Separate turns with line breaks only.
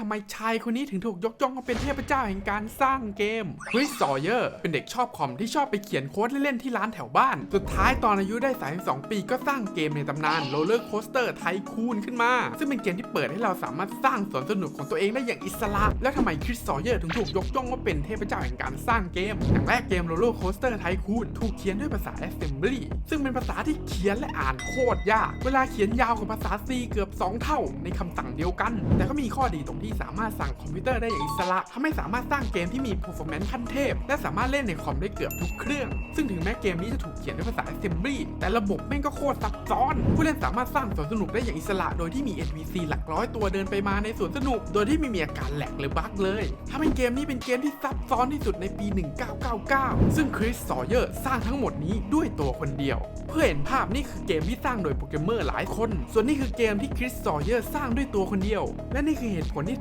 ทำไมชายคนนี้ถึงถูกยกย่องว่าเป็นเทพเจ้าแห่งการสร้างเกมคริสซอเยอร์ เป็นเด็กชอบคอมที่ชอบไปเขียนโค้ดเล่นๆที่ร้านแถวบ้าน สุดท้ายตอนอายุได้ 32 ปีก็สร้างเกมในตำนานโรลเลอร์โคสเตอร์ไทคูนขึ้นมา ซึ่งเป็นเกมที่เปิดให้เราสามารถสร้างสวนสนุกของตัวเองได้อย่างอิสระ แล้วทำไมคริสซอเยอร์ถึงถูกยกย่องว่าเป็นเทพเจ้าแห่งการสร้างเกม อย่างแรกเกมโรลเลอร์โคสเตอร์ไทคูนถูกเขียนด้วยภาษา Assembly ซึ่งเป็นภาษาที่เขียนและอ่านโคตรยาก เวลาเขียนยาวกว่าภาษา C เกือบ 2 เท่า ในคำสั่งเดียวกัน แต่ก็มีข้อดีตรงที่สามารถสั่งคอมพิวเตอร์ได้อย่างอิสระทำให้สามารถสร้างเกมที่มี performance ขั้นเทพ และสามารถเล่นในคอมได้เกือบทุกเครื่อง ซึ่งถึงแม้เกมนี้จะถูกเขียนด้วยภาษา Assembly แต่ระบบแม่งก็โคตรซับซ้อน ผู้เล่นสามารถสร้างสวนสนุกได้อย่างอิสระ โดยที่มี NPC หลักร้อยตัวเดินไปมาในสวนสนุก โดยที่ไม่มีอาการแหลกหรือบั๊กเลยทำให้เกมนี้เป็นเกมที่ซับซ้อนที่สุดในปี 1999 ซึ่งคริสซอเยอร์สร้างทั้งหมดนี้ด้วยตัวคนเดียว เพื่อเห็นภาพนี่คือเกมที่สร้างโดยโปรแกรมเมอร์หลายคน ส่วนนี่คือเกมที่คริสซอเยอร์สร้างด้วยตัวคนเดียว และนี่คือเหตุผลที่